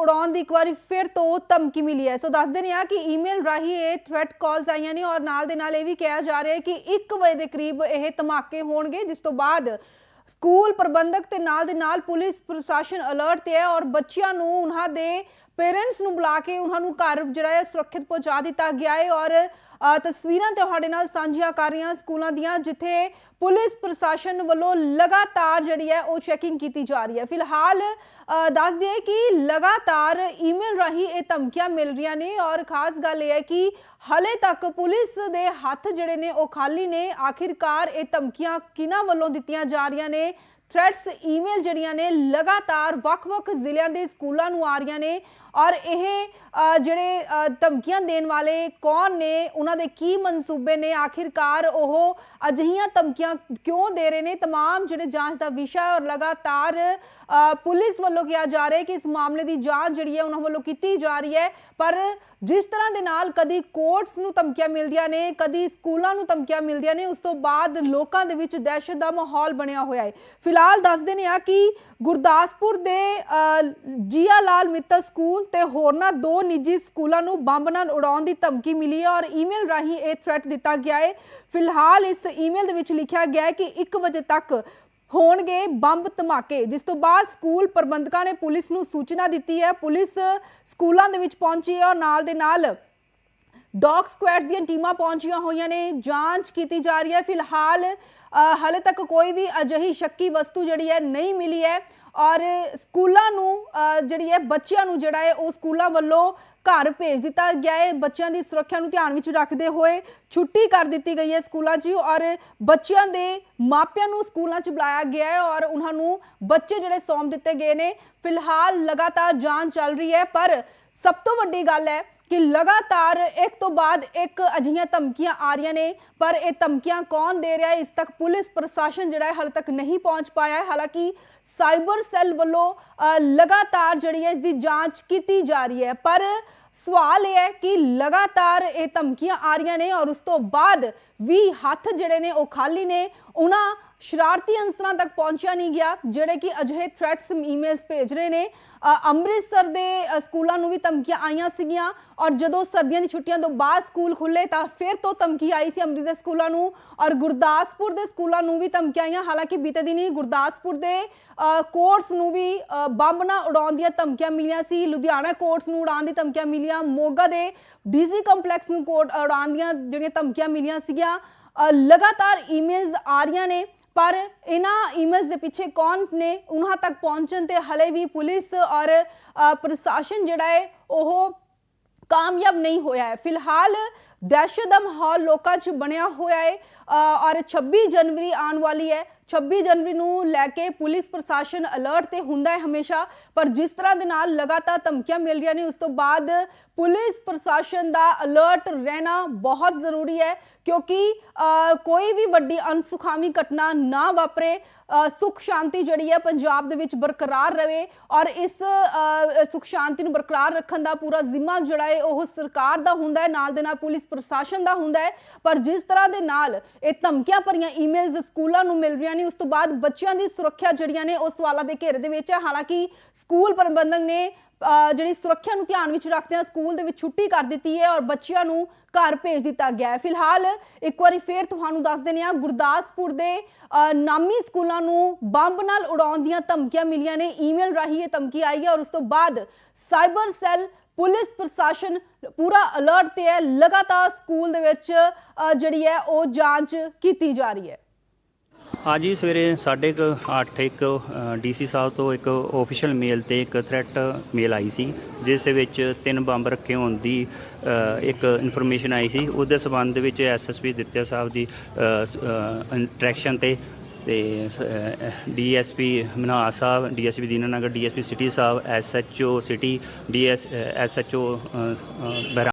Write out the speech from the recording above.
ਉਡਾਉਣ ਦੀ ਇੱਕ ਵਾਰੀ ਫਿਰ ਤੋਂ ਧਮਕੀ ਮਿਲੀ ਹੈ। ਸੋ ਦੱਸਦੇ ਨੇ ਆ ਕਿ ਈਮੇਲ ਰਾਹੀਂ ਇਹ ਥ੍ਰੈਟ ਕਾਲਸ ਆਈਆਂ ਨੇ ਔਰ ਨਾਲ ਦੇ ਨਾਲ ਇਹ ਵੀ ਕਿਹਾ ਜਾ ਰਿਹਾ ਹੈ ਕਿ 1 ਵਜੇ ਦੇ ਕਰੀਬ ਇਹ ਧਮਾਕੇ ਹੋਣਗੇ, ਜਿਸ ਤੋਂ ਬਾਅਦ ਸਕੂਲ ਪ੍ਰਬੰਧਕ ਤੇ ਨਾਲ ਦੇ ਨਾਲ ਪੁਲਿਸ ਪ੍ਰਸ਼ਾਸਨ ਅਲਰਟ ਤੇ ਹੈ ਔਰ ਬੱਚਿਆਂ ਨੂੰ ਉਹਨਾਂ ਦੇ ਪੇਰੈਂਟਸ ਨੂੰ ਬੁਲਾ ਕੇ ਉਹਨਾਂ ਨੂੰ ਘਰ ਜਿਹੜਾ ਹੈ ਸੁਰੱਖਿਅਤ ਪਹੁੰਚਾ ਦਿੱਤਾ ਗਿਆ ਹੈ ਔਰ ਤਸਵੀਰਾਂ ਤੁਹਾਡੇ ਨਾਲ ਸਾਂਝੀਆਂ ਕਰ ਰਹੀਆਂ ਸਕੂਲਾਂ ਦੀਆਂ ਜਿੱਥੇ ਪੁਲਿਸ ਪ੍ਰਸ਼ਾਸਨ ਵੱਲੋਂ ਲਗਾਤਾਰ ਜਿਹੜੀ ਹੈ ਉਹ ਚੈਕਿੰਗ ਕੀਤੀ ਜਾ ਰਹੀ ਹੈ। ਫਿਲਹਾਲ ਅ, ਦੱਸ ਦਈਏ ਕਿ ਲਗਾਤਾਰ ਈਮੇਲ ਰਾਹੀਂ ਇਹ ਧਮਕੀਆਂ ਮਿਲ ਰਹੀਆਂ ਨੇ ਔਰ ਖਾਸ ਗੱਲ ਇਹ ਹੈ ਕਿ ਹਲੇ ਤੱਕ ਪੁਲਿਸ ਦੇ ਹੱਥ ਜਿਹੜੇ ਨੇ ਉਹ ਖਾਲੀ ਨੇ। ਆਖਿਰਕਾਰ ਇਹ ਧਮਕੀਆਂ ਕਿਹਨਾਂ ਵੱਲੋਂ ਦਿੱਤੀਆਂ ਜਾ ਰਹੀਆਂ ਨੇ? ਥ੍ਰੈਟਸ ਈਮੇਲ ਜਿਹੜੀਆਂ ਨੇ ਲਗਾਤਾਰ ਵੱਖ-ਵੱਖ ਜ਼ਿਲ੍ਹਿਆਂ ਦੇ ਸਕੂਲਾਂ ਨੂੰ ਆ ਰਹੀਆਂ ਨੇ ਔਰ ਇਹ ਅ, ਜਿਹੜੇ ਅ, ਧਮਕੀਆਂ ਦੇਣ ਵਾਲੇ ਕੌਣ ਨੇ ਉਹਨਾਂ ਦੇ ਕੀ ਮਨਸੂਬੇ ਨੇ ਆਖਿਰਕਾਰ ਉਹ ਅਜਿਹੀਆਂ ਧਮਕੀਆਂ ਕਿਉਂ ਦੇ ਰਹੇ ਨੇ तमाम ਜਿਹੜੇ ਜਾਂਚ ਦਾ ਵਿਸ਼ਾ ਹੈ ਔਰ ਲਗਾਤਾਰ ਅ, ਪੁਲਿਸ ਵੱਲੋਂ ਕਿਹਾ ਜਾ ਰਿਹਾ ਹੈ ਕਿ ਇਸ ਮਾਮਲੇ ਦੀ ਜਾਂਚ ਜਿਹੜੀ ਹੈ ਉਹਨਾਂ ਵੱਲੋਂ ਕੀਤੀ ਜਾ ਰਹੀ ਹੈ ਪਰ ਜਿਸ ਤਰ੍ਹਾਂ ਦੇ ਨਾਲ ਕਦੀ ਕੋਰਟਸ ਨੂੰ ਧਮਕੀਆਂ ਮਿਲਦੀਆਂ ਨੇ ਕਦੀ ਸਕੂਲਾਂ ਨੂੰ ਧਮਕੀਆਂ ਮਿਲਦੀਆਂ ਨੇ ਉਸ ਤੋਂ ਬਾਅਦ ਲੋਕਾਂ ਦੇ ਵਿੱਚ ਦਹਿਸ਼ਤ ਦਾ ਮਾਹੌਲ ਬਣਿਆ ਹੋਇਆ ਹੈ ਫਿਲਹਾਲ ਦੱਸਦੇ ਨੇ ਆ ਕਿ ਗੁਰਦਾਸਪੁਰ ਦੇ ਜੀਆ ਲਾਲ ਮਿੱਤਲ ਸਕੂਲ ਤੇ ਹੋਰਨਾਂ ਦੋ ਨਿੱਜੀ ਸਕੂਲਾਂ ਨੂੰ ਬੰਬ ਨਾਲ ਉਡਾਉਣ ਦੀ ਧਮਕੀ ਮਿਲੀ ਹੈ ਔਰ ਈਮੇਲ ਰਾਹੀਂ ਇਹ ਥ੍ਰੈਟ ਦਿੱਤਾ ਗਿਆ ਹੈ। ਫਿਲਹਾਲ ਇਸ ਈਮੇਲ ਦੇ ਵਿੱਚ ਲਿਖਿਆ ਗਿਆ ਹੈ ਕਿ 1 ਵਜੇ ਤੱਕ ਹੋਣਗੇ ਬੰਬ ਧਮਾਕੇ, ਜਿਸ ਤੋਂ ਬਾਅਦ ਸਕੂਲ ਪ੍ਰਬੰਧਕਾਂ ਨੇ ਪੁਲਿਸ ਨੂੰ ਸੂਚਨਾ ਦਿੱਤੀ ਹੈ। ਪੁਲਿਸ ਸਕੂਲਾਂ ਦੇ ਵਿੱਚ ਪਹੁੰਚੀ ਹੈ ਔਰ ਨਾਲ ਦੇ ਨਾਲ ਡੌਗ ਸਕੁਐਡਸ ਦੀਆਂ ਟੀਮਾਂ ਪਹੁੰਚੀਆਂ ਹੋਈਆਂ ਨੇ, ਜਾਂਚ ਕੀਤੀ ਜਾ ਰਹੀ ਹੈ। ਫਿਲਹਾਲ ਹਾਲੇ ਤੱਕ ਕੋਈ ਵੀ ਅਜਿਹੀ ਸ਼ੱਕੀ ਵਸਤੂ ਜਿਹੜੀ ਹੈ ਨਹੀਂ ਮਿਲੀ ਹੈ ਔਰ ਸਕੂਲਾਂ ਨੂੰ ਜਿਹੜੀ ਹੈ ਬੱਚਿਆਂ ਨੂੰ ਜਿਹੜਾ ਹੈ, ਉਹ ਸਕੂਲਾਂ ਵੱਲੋਂ ਘਰ ਭੇਜ ਦਿੱਤਾ ਗਿਆ ਹੈ। ਬੱਚਿਆਂ ਦੀ ਸੁਰੱਖਿਆ ਨੂੰ ਧਿਆਨ ਵਿੱਚ ਰੱਖਦੇ ਹੋਏ ਛੁੱਟੀ ਕਰ ਦਿੱਤੀ ਗਈ ਹੈ ਸਕੂਲਾਂ 'ਚ ਔਰ ਬੱਚਿਆਂ ਦੇ ਮਾਪਿਆਂ ਨੂੰ ਸਕੂਲਾਂ 'ਚ ਬੁਲਾਇਆ ਗਿਆ ਹੈ ਔਰ ਉਹਨਾਂ ਨੂੰ ਬੱਚੇ ਜਿਹੜੇ ਸੌਂਪ ਦਿੱਤੇ ਗਏ ਨੇ। ਫਿਲਹਾਲ ਲਗਾਤਾਰ ਜਾਂਚ ਚੱਲ ਰਹੀ ਹੈ, ਪਰ ਸਭ ਤੋਂ ਵੱਡੀ ਗੱਲ ਹੈ ਕਿ ਲਗਾਤਾਰ ਇੱਕ ਤੋਂ ਬਾਅਦ ਇੱਕ ਅਜਿਹੀਆਂ ਧਮਕੀਆਂ ਆ ਰਹੀਆਂ ਨੇ ਪਰ ਇਹ ਧਮਕੀਆਂ ਕੌਣ ਦੇ ਰਿਹਾ ਹੈ ਇਸ ਤੱਕ ਪੁਲਿਸ ਪ੍ਰਸ਼ਾਸਨ ਜਿਹੜਾ ਹੈ ਹਾਲੇ ਤੱਕ ਨਹੀਂ ਪਹੁੰਚ ਪਾਇਆ ਹੈ ਹਾਲਾਂਕਿ ਸਾਈਬਰ ਸੈੱਲ ਵੱਲੋਂ ਅ, ਲਗਾਤਾਰ ਜਿਹੜੀ ਹੈ ਇਸ ਦੀ ਜਾਂਚ ਕੀਤੀ ਜਾ ਰਹੀ ਹੈ ਪਰ ਸਵਾਲ ਇਹ ਹੈ ਕਿ ਲਗਾਤਾਰ ਇਹ ਧਮਕੀਆਂ ਆ ਰਹੀਆਂ ਨੇ ਔਰ ਉਸ ਤੋਂ ਬਾਅਦ ਵੀ ਹੱਥ ਜਿਹੜੇ ਨੇ ਉਹ ਖਾਲੀ ਨੇ ਉਹਨਾਂ ਸ਼ਰਾਰਤੀ ਅੰਸਰਾਂ ਤੱਕ ਪਹੁੰਚਿਆ ਨਹੀਂ ਗਿਆ, ਜਿਹੜੇ ਕਿ ਅਜਿਹੇ ਥ੍ਰੈਟਸ ਈਮੇਲਸ ਭੇਜ ਰਹੇ ਨੇ। ਅੰਮ੍ਰਿਤਸਰ ਦੇ ਸਕੂਲਾਂ ਨੂੰ ਵੀ ਧਮਕੀਆਂ ਆਈਆਂ ਸੀਗੀਆਂ ਔਰ ਜਦੋਂ ਸਰਦੀਆਂ ਦੀ ਛੁੱਟੀਆਂ ਤੋਂ ਬਾਅਦ ਸਕੂਲ ਖੁੱਲੇ ਤਾਂ ਫਿਰ ਤੋਂ ਧਮਕੀ ਆਈ ਸੀ ਅੰਮ੍ਰਿਤਸਰ ਸਕੂਲਾਂ ਨੂੰ ਔਰ ਗੁਰਦਾਸਪੁਰ ਦੇ ਸਕੂਲਾਂ ਨੂੰ ਵੀ ਧਮਕੀਆਂ ਆਈਆਂ। ਹਾਲਾਂਕਿ ਬੀਤੇ ਦਿਨੀ ਗੁਰਦਾਸਪੁਰ ਦੇ ਕੋਰਟਸ ਨੂੰ ਵੀ ਬੰਬ ਨਾ ਉਡਾਉਣ ਦੀਆਂ ਧਮਕੀਆਂ ਮਿਲੀਆਂ ਸੀ। ਲੁਧਿਆਣਾ ਕੋਰਟਸ ਨੂੰ ਉਡਾਉਣ ਦੀ ਧਮਕੀਆਂ ਮਿਲੀਆਂ। ਮੋਗਾ ਦੇ ਡੀਸੀ ਕੰਪਲੈਕਸ ਨੂੰ ਕੋਰਟ ਉਡਾਉਣ ਦੀਆਂ ਜਿਹੜੀਆਂ ਧਮਕੀਆਂ ਮਿਲੀਆਂ ਸੀਗੀਆਂ। ਲਗਾਤਾਰ ਈਮੇਲਸ ਆ ਰਹੀਆਂ ਨੇ, ਪਰ ਇਹਨਾਂ ਈਮੇਲਸ ਦੇ ਪਿੱਛੇ ਕੌਣ ਨੇ, ਉਹਨਾਂ ਤੱਕ ਪਹੁੰਚਣ ਤੇ ਹਲੇ ਵੀ ਪੁਲਿਸ ਔਰ ਪ੍ਰਸ਼ਾਸਨ ਜਿਹੜਾ ਹੈ, ਉਹ ਕਾਮਯਾਬ ਨਹੀਂ ਹੋਇਆ ਹੈ। ਫਿਲਹਾਲ ਦਹਿਸ਼ਤ ਦਾ ਮਾਹੌਲ ਲੋਕਾਂ 'ਚ ਬਣਿਆ ਹੋਇਆ ਹੈ ਔਰ 26 ਜਨਵਰੀ ਆਉਣ ਵਾਲੀ ਹੈ। 26 ਜਨਵਰੀ ਨੂੰ ਲੈ ਕੇ ਪੁਲਿਸ ਪ੍ਰਸ਼ਾਸਨ ਅਲਰਟ ਤੇ ਹੁੰਦਾ ਹੈ ਹਮੇਸ਼ਾ ਪਰ ਜਿਸ ਤਰ੍ਹਾਂ ਦੇ ਨਾਲ ਲਗਾਤਾਰ ਧਮਕੀਆਂ ਮਿਲ ਰਹੀਆਂ ਨੇ ਉਸ ਤੋਂ ਬਾਅਦ ਪੁਲਿਸ ਪ੍ਰਸ਼ਾਸਨ ਦਾ ਅਲਰਟ ਰਹਿਣਾ ਬਹੁਤ ਜ਼ਰੂਰੀ ਹੈ ਕਿਉਂਕਿ ਕੋਈ ਵੀ ਵੱਡੀ ਅਨਸੁਖਾਵੀ ਘਟਨਾ ਨਾ ਵਾਪਰੇ ਅ, ਸੁਖ ਸ਼ਾਂਤੀ ਜਿਹੜੀ ਹੈ ਪੰਜਾਬ ਦੇ ਵਿੱਚ ਬਰਕਰਾਰ ਰਵੇ ਔਰ ਇਸ ਅ, ਸੁਖ ਸ਼ਾਂਤੀ ਨੂੰ ਬਰਕਰਾਰ ਰੱਖਣ ਦਾ ਪੂਰਾ ਜ਼ਿੰਮਾ ਜਿਹੜਾ ਹੈ ਉਹ ਸਰਕਾਰ ਦਾ ਹੁੰਦਾ ਹੈ ਨਾਲ ਦੇ ਨਾਲ ਪੁਲਿਸ ਪ੍ਰਸ਼ਾਸਨ ਦਾ ਹੁੰਦਾ ਹੈ ਪਰ ਜਿਸ ਤਰ੍ਹਾਂ ਦੇ ਨਾਲ ਇਹ ਧਮਕੀਆਂ ਭਰੀਆਂ ਈਮੇਲਸ ਸਕੂਲਾਂ ਨੂੰ ਮਿਲ ਰਹੀਆਂ ਨੇ ਉਸ ਤੋਂ ਬਾਅਦ ਬੱਚਿਆਂ ਦੀ ਸੁਰੱਖਿਆ ਜਿਹੜੀਆਂ ਨੇ ਉਹ ਸਵਾਲਾਂ ਦੇ ਘੇਰੇ ਦੇ ਵਿੱਚ ਹੈ। ਹਾਲਾਂਕਿ ਸਕੂਲ ਪ੍ਰਬੰਧਕ ਨੇ ਜਿਹੜੀ ਸੁਰੱਖਿਆ ਨੂੰ ਧਿਆਨ ਵਿੱਚ ਰੱਖਦਿਆਂ ਸਕੂਲ ਦੇ ਵਿੱਚ ਛੁੱਟੀ ਕਰ ਦਿੱਤੀ ਹੈ ਔਰ ਬੱਚਿਆਂ ਨੂੰ ਘਰ ਭੇਜ ਦਿੱਤਾ ਗਿਆ ਹੈ। ਫਿਲਹਾਲ ਇੱਕ ਵਾਰੀ ਫੇਰ ਤੁਹਾਨੂੰ ਦੱਸ ਦਿੰਦੇ ਹਾਂ ਗੁਰਦਾਸਪੁਰ ਦੇ ਅ, ਨਾਮੀ ਸਕੂਲਾਂ ਨੂੰ ਬੰਬ ਨਾਲ ਉਡਾਉਣ ਦੀਆਂ ਧਮਕੀਆਂ ਮਿਲੀਆਂ ਨੇ। ਈਮੇਲ ਰਾਹੀਂ ਇਹ ਧਮਕੀ ਆਈ ਹੈ ਔਰ ਉਸ ਤੋਂ ਬਾਅਦ ਸਾਈਬਰ ਸੈੱਲ ਪੁਲਿਸ ਪ੍ਰਸ਼ਾਸਨ ਪੂਰਾ ਅਲਰਟ ਤੇ ਹੈ। ਲਗਾਤਾਰ ਸਕੂਲ ਦੇ ਵਿੱਚ ਜਿਹੜੀ ਹੈ ਉਹ ਜਾਂਚ ਕੀਤੀ ਜਾ ਰਹੀ ਹੈ। ਅੱਜ ਹੀ ਸਵੇਰੇ 8:30 ਇੱਕ ਡੀਸੀ ਸਾਹਿਬ ਤੋਂ ਇੱਕ ਆਫੀਸ਼ੀਅਲ ਮੇਲ ਤੇ ਇੱਕ ਥ੍ਰੈਟ ਮੇਲ ਆਈ ਸੀ, ਜਿਸ ਵਿੱਚ ਤਿੰਨ ਬੰਬ ਰੱਖੇ ਹੋਣ ਦੀ ਇੱਕ ਇਨਫੋਰਮੇਸ਼ਨ ਆਈ ਸੀ। ਉਸ ਦੇ ਸਬੰਧ ਦੇ ਵਿੱਚ ਐਸਐਸਪੀ ਦਿੱਤਿਆ ਸਾਹਿਬ ਦੀ ਇੰਟਰੈਕਸ਼ਨ ਤੇ ਤੇ ਡੀਐਸਪੀ ਮਨਹਾਸ ਸਾਹਿਬ ਡੀਐਸਪੀ ਦੀਨਾਨਗਰ ਡੀਐਸਪੀ ਸਿਟੀ ਸਾਹਿਬ ਐਸਐਚਓ ਸਿਟੀ ਡੀਐਸ ਐਸਐਚਓ ਬਹਿਰਾ